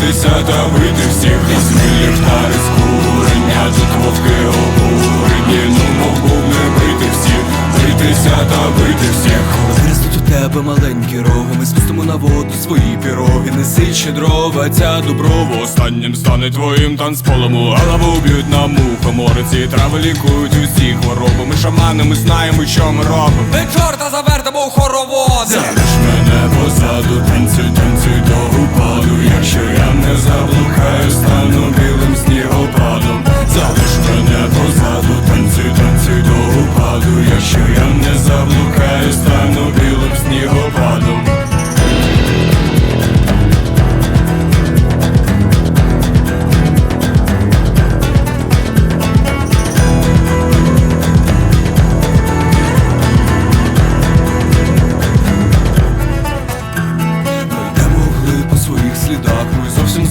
та бити всіх Візьми ліхтари з тут вовки обурені. Ну мов не бити всіх, битися та бити всіх. Виростуть у тебе маленькі роги, ми спустимо на воду свої піроги, неси щедрова, ця доброва Останнім стане твоїм танцполом. Голову б'ють на мухомориці Трави лікують усі хвороби Ми шамани, ми знаємо, що ми робимо. Ми чорта завертимо у хороводи. Залиш мене позаду, танцюй, танцюй до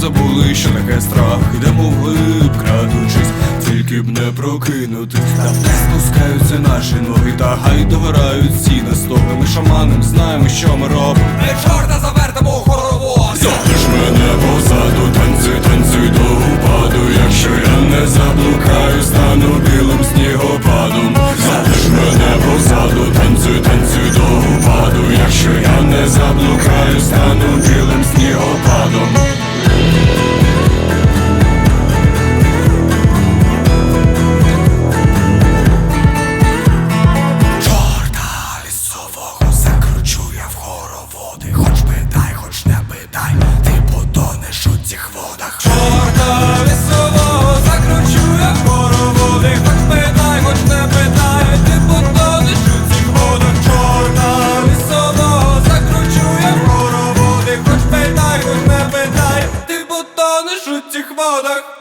забули, що таке страх. Йдемо вглиб, крадучись, тільки б не прокинутись. Та вниз спускаються наші ноги, та гай догорають всі настоги. Ми шаманим знаємо, що ми робимо. Ми чорта завертимо у хороводи Залиш мене позаду, танцюй, танцюй до упаду Якщо я не заблукаю, стану білим снігопадом Залиш мене позаду, танцюй, танцюй до упаду Якщо я не заблукаю, стану білим потонеш у цих водах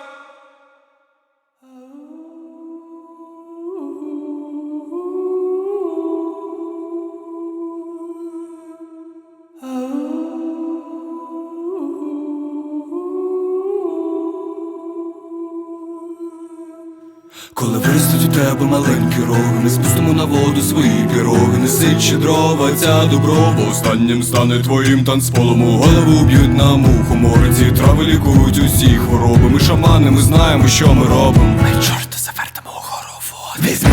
Коли виростуть у тебе маленькі роги, ми спустимо на воду свої піроги, неси щедрова, ця доброва. Останнім стане твоїм танцполом У голову б'ють на муху мориці, трави лікують усі хвороби. Ми шамани, ми знаємо, що ми робимо. Ми чорта завертимо у хоровод. Візьми